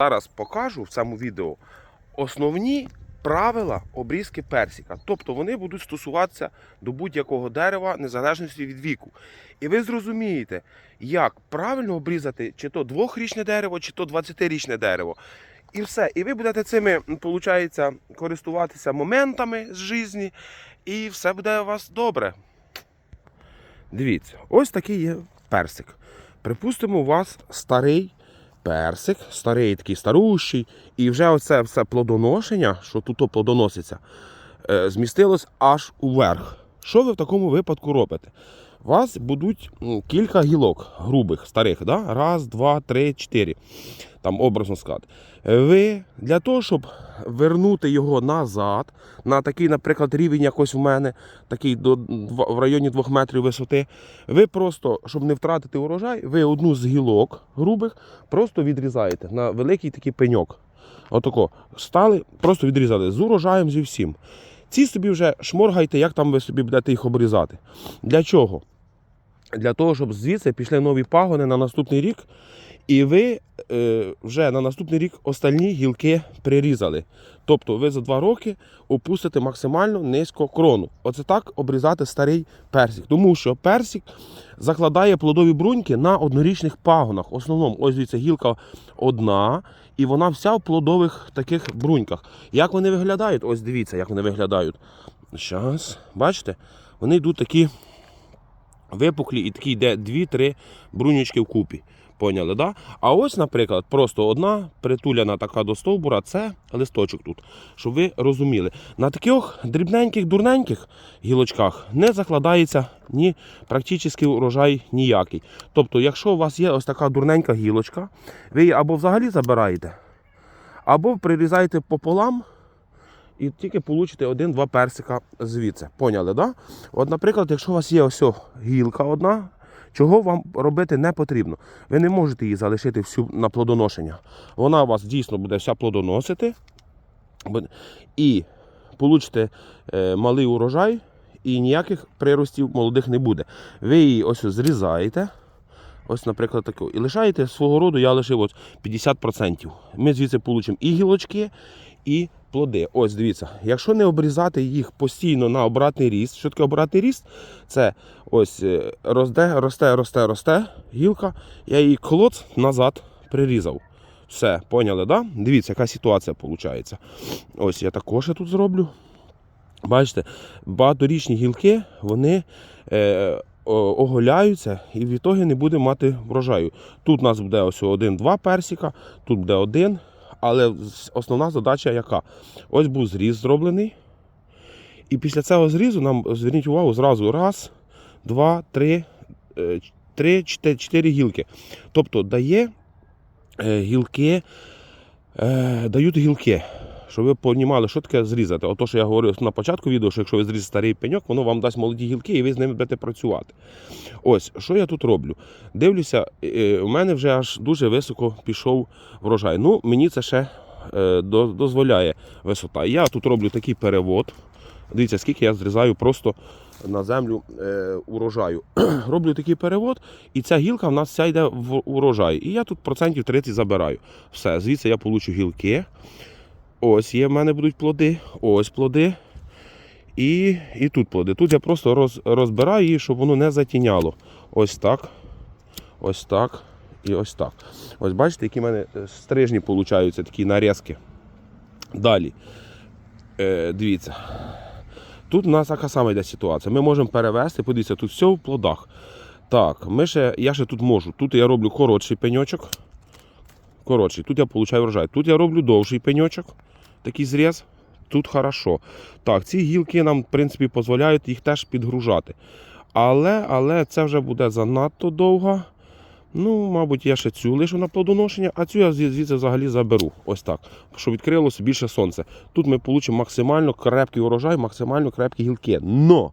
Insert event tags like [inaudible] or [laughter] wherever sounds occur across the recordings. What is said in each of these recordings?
Зараз покажу в цьому відео основні правила обрізки персика. Тобто вони будуть стосуватися до будь-якого дерева незалежності від віку. І ви зрозумієте, як правильно обрізати чи то двохрічне дерево, чи то 20-річне дерево. І все. І ви будете цими, виходить, користуватися моментами з житті, і все буде у вас добре. Дивіться, ось такий є персик. Припустимо, у вас старий персик, старий такий старущий, і вже оце все плодоношення, що тут плодоноситься, е, змістилось аж уверх. Що ви в такому випадку робите? У вас будуть кілька гілок грубих, старих, да? раз, два, три, чотири. Там образно сказати. Ви для того, щоб вернути його назад, на такий, наприклад, рівень якось в мене, такий до, в районі 2 метрів висоти, ви просто, щоб не втратити урожай, ви одну з гілок грубих просто відрізаєте на великий такий пеньок. Отако. Стали, просто відрізали з урожаєм зі всім. Ці собі вже шморгайте, як там ви собі будете їх обрізати. Для чого? Для того, щоб звідси пішли нові пагони на наступний рік, і ви е, вже на наступний рік остальні гілки прирізали. Тобто ви за два роки опустите максимально низько крону. Оце так обрізати старий персик. Тому що персик закладає плодові бруньки на однорічних пагонах. В основному, ось дивіться, гілка одна, і вона вся в плодових таких бруньках. Як вони виглядають? Ось дивіться, як вони виглядають. Щас, бачите? Вони йдуть такі випуклі і такі йде 2-3 брунючки вкупі. Поняли, да? А ось, наприклад, просто одна притуляна така до стовбура, це листочок тут. Щоб ви розуміли. На таких дрібненьких, дурненьких гілочках не закладається ні практично урожай ніякий. Тобто, якщо у вас є ось така дурненька гілочка, ви її або взагалі забираєте, або прирізаєте пополам. І тільки получите один-два персика звідси. Поняли, да? От, наприклад, якщо у вас є ось гілка одна, чого вам робити не потрібно. Ви не можете її залишити всю на плодоношення. Вона у вас дійсно буде вся плодоносити. І получите е, малий урожай, і ніяких приростів молодих не буде. Ви її ось зрізаєте. Ось, наприклад, таку. І лишаєте свого роду, я лишив от 50%. Ми звідси получимо і гілочки, і плоди. Ось дивіться, якщо не обрізати їх постійно на обратний ріст, що таке обратний ріст? Це ось е, росте, росте, росте, росте гілка. Я її клоц назад прирізав. Все, поняли, да? Дивіться, яка ситуація виходить. Ось я також я тут зроблю. Бачите, багаторічні гілки, вони е, оголяються і в ітогі не буде мати врожаю. Тут у нас буде ось один-два персика, тут буде один. Але основна задача яка? Ось був зріз зроблений. І після цього зрізу нам зверніть увагу зразу раз, два, три, е, три, чотири, гілки. Тобто дає е, гілки, е, дають гілки. Щоб ви розуміли, що таке зрізати. Ото, що я говорив на початку відео, що якщо ви зрізете старий пеньок, воно вам дасть молоді гілки і ви з ними будете працювати. Ось, що я тут роблю? Дивлюся, е, у мене вже аж дуже високо пішов врожай. Ну, мені це ще е, дозволяє висота. Я тут роблю такий перевод. Дивіться, скільки я зрізаю просто на землю е, урожаю. [clears throat] роблю такий перевод, і ця гілка в нас вся йде в урожай. І я тут процентів 30 забираю. Все, звідси я получу гілки. Ось є в мене будуть плоди, ось плоди. І, і тут плоди. Тут я просто роз, розбираю її, щоб воно не затіняло. Ось так. Ось так. І ось так. Ось бачите, які в мене е, стрижні получаються, такі нарізки. Далі. Е, дивіться. Тут у нас така сама йде ситуація. Ми можемо перевести, подивіться, тут все в плодах. Так, ми ще, я ще тут можу. Тут я роблю коротший пеньочок. Коротший. Тут я получаю врожай. Тут я роблю довший пеньочок. Такий зріз. Тут хорошо. Так, ці гілки нам, в принципі, дозволяють їх теж підгружати. Але, але це вже буде занадто довго. Ну, мабуть, я ще цю лишу на плодоношення, а цю я звідси взагалі заберу. Ось так. Щоб відкрилося більше сонця. Тут ми получимо максимально крепкий урожай, максимально крепкі гілки. Но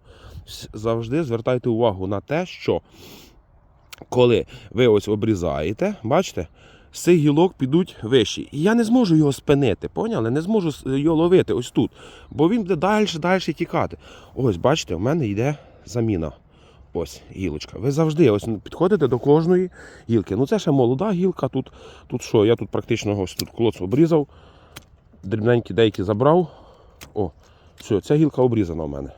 завжди звертайте увагу на те, що коли ви ось обрізаєте, бачите, з цих гілок підуть вищі. І я не зможу його спинити, поняли? Не зможу його ловити ось тут. Бо він буде далі, далі тікати. Ось, бачите, в мене йде заміна. ось гілочка. Ви завжди ось підходите до кожної гілки. Ну це ще молода гілка. Тут, тут що? Я тут практично ось тут клоц обрізав, дрібненькі деякі забрав. О, все, ця гілка обрізана у мене.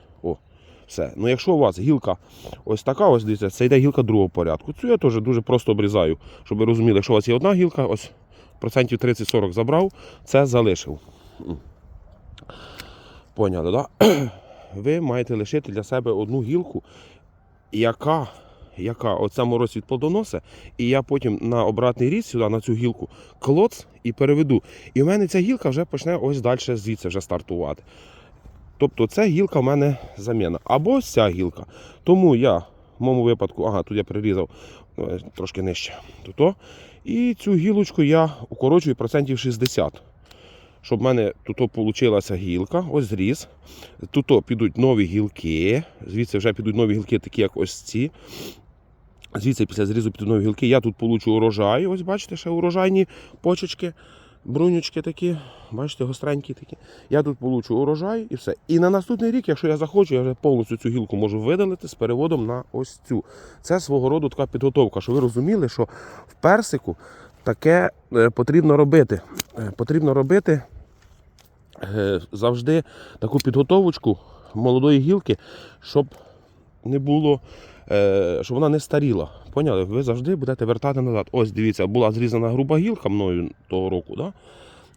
Все. Ну якщо у вас гілка ось така, ось дивіться, це йде гілка другого порядку. Цю я теж дуже просто обрізаю, щоб ви розуміли, якщо у вас є одна гілка, ось процентів 30-40 забрав, це залишив. Поняли? Да? [clears throat] Ви маєте лишити для себе одну гілку, яка, яка оця мороз від плодоноса, і я потім на обратний різ сюди, на цю гілку, клоц і переведу. І в мене ця гілка вже почне ось далі звідси вже стартувати. Тобто це гілка в мене заміна. Або ця гілка. Тому я в моєму випадку, ага, тут я прирізав е, трошки нижче. Тут, і цю гілочку я укорочую процентів 60. Щоб в мене тут вийшла гілка, ось зріз. Тут підуть нові гілки. Звідси вже підуть нові гілки, такі як ось ці. Звідси після зрізу підуть нові гілки. Я тут получу урожай. Ось бачите, ще урожайні почечки, брунючки такі. Бачите, гостренькі такі. Я тут получу урожай і все. І на наступний рік, якщо я захочу, я вже повністю цю гілку можу видалити з переводом на ось цю. Це свого роду така підготовка, щоб ви розуміли, що в персику таке е, потрібно робити. Е, Потрібно робити е, завжди таку підготовочку молодої гілки, щоб не було, щоб вона не старіла. Поняли? Ви завжди будете вертати назад. Ось дивіться, була зрізана груба гілка мною того року. Да?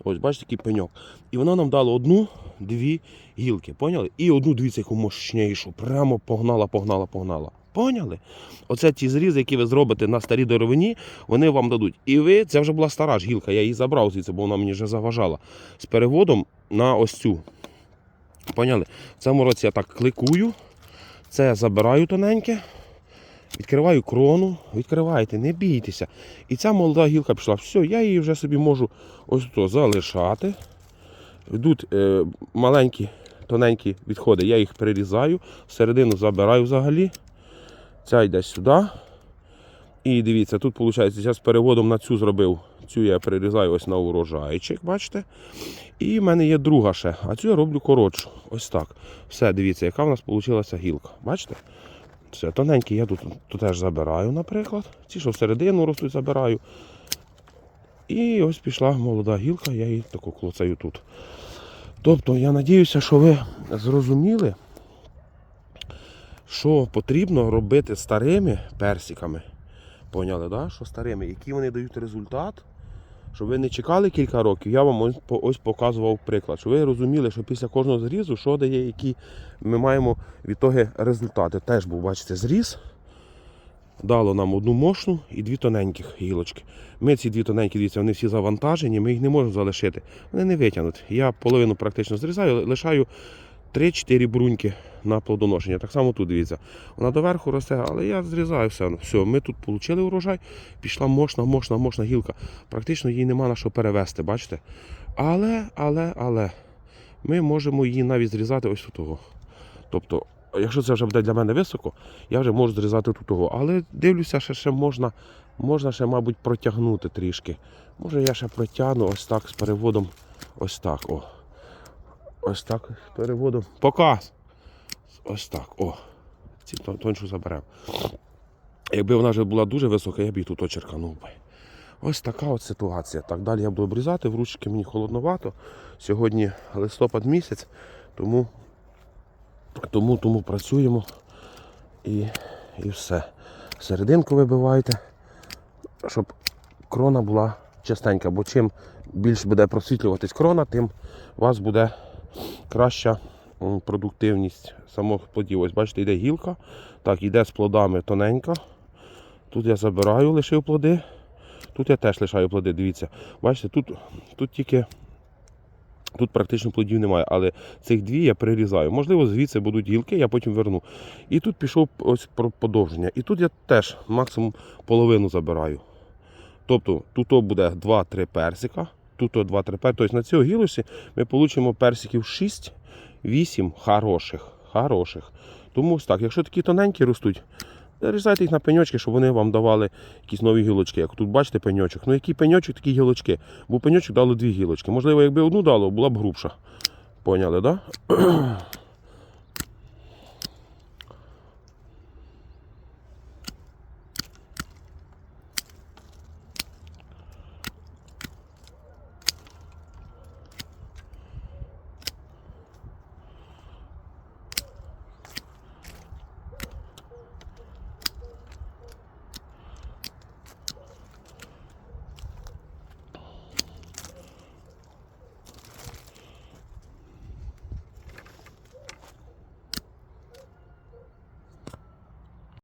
Ось, бачите, який пеньок. І вона нам дала одну-дві гілки. Поняли? І одну, дивіться, яку мощнішу. Прямо погнала, погнала, погнала. Поняли? Оце ті зрізи, які ви зробите на старій деревині, вони вам дадуть. І ви, це вже була стара ж гілка, я її забрав звідси, бо вона мені вже заважала. З переводом на ось цю. Поняли? В цьому році я так кликую. Це забираю тоненьке. Відкриваю крону, відкривайте, не бійтеся. І ця молода гілка пішла. Все, я її вже собі можу ось тут залишати. Йдуть е, маленькі, тоненькі відходи, я їх перерізаю, середину забираю взагалі. Ця йде сюди. І дивіться, тут виходить, я з переводом на цю зробив. Цю я перерізаю ось на урожайчик, бачите? І в мене є друга ще, а цю я роблю коротшу. Ось так. Все, дивіться, яка в нас вийшла гілка. Бачите? Все, тоненькі я тут, тут теж забираю, наприклад. Ці, що всередину ростуть, забираю. І ось пішла молода гілка, я її таку клоцаю тут. Тобто я надіюся, що ви зрозуміли, що потрібно робити старими персиками. Поняли, да? що старими, які вони дають результат. Щоб ви не чекали кілька років, я вам ось, показував приклад. Щоб ви розуміли, що після кожного зрізу, що дає, які ми маємо від того результати. Теж був, бачите, зріз. Дало нам одну мощну і дві тоненьких гілочки. Ми ці дві тоненькі, дивіться, вони всі завантажені, ми їх не можемо залишити. Вони не витягнуть. Я половину практично зрізаю, лишаю 3-4 бруньки на плодоношення. Так само тут дивіться. Вона доверху росте, але я зрізаю все. Все, ми тут отримали урожай, пішла мощна, мощна, мощна гілка. Практично їй нема на що перевести, бачите? Але, але, але ми можемо її навіть зрізати ось тут. того. Тобто, якщо це вже буде для мене високо, я вже можу зрізати тут того. Але дивлюся, що ще можна, можна ще, мабуть, протягнути трішки. Може я ще протягну ось так з переводом. Ось так. О. Ось так з переводом. Показ. Ось так. О. Ці тоншу заберемо. Якби вона вже була дуже висока, я б її тут очерканув би. Ось така от ситуація. Так, далі я буду обрізати, в ручки мені холодновато. Сьогодні листопад місяць, тому, тому, тому працюємо і, і все. Серединку вибивайте, щоб крона була чистенька, бо чим більше буде просвітлюватись крона, тим вас буде краща продуктивність самих плодів. Ось бачите, йде гілка, так, йде з плодами тоненька. Тут я забираю, лишив плоди. Тут я теж лишаю плоди, дивіться. Бачите, тут, тут тільки тут практично плодів немає, але цих дві я прирізаю. Можливо, звідси будуть гілки, я потім верну. І тут пішов ось подовження. І тут я теж максимум половину забираю. Тобто тут буде 2-3 персика, тут 2-3 персика. Тобто на цій гілочці ми отримаємо персиків 6-8 хороших. хороших. Тому ось так, якщо такі тоненькі ростуть, Нарізайте їх на пеньочки, щоб вони вам давали якісь нові гілочки. Як тут бачите пеньочок. Ну який пеньочок, такі гілочки. Бо пеньочок дало дві гілочки. Можливо, якби одну дало, була б грубша. Поняли, так? Да?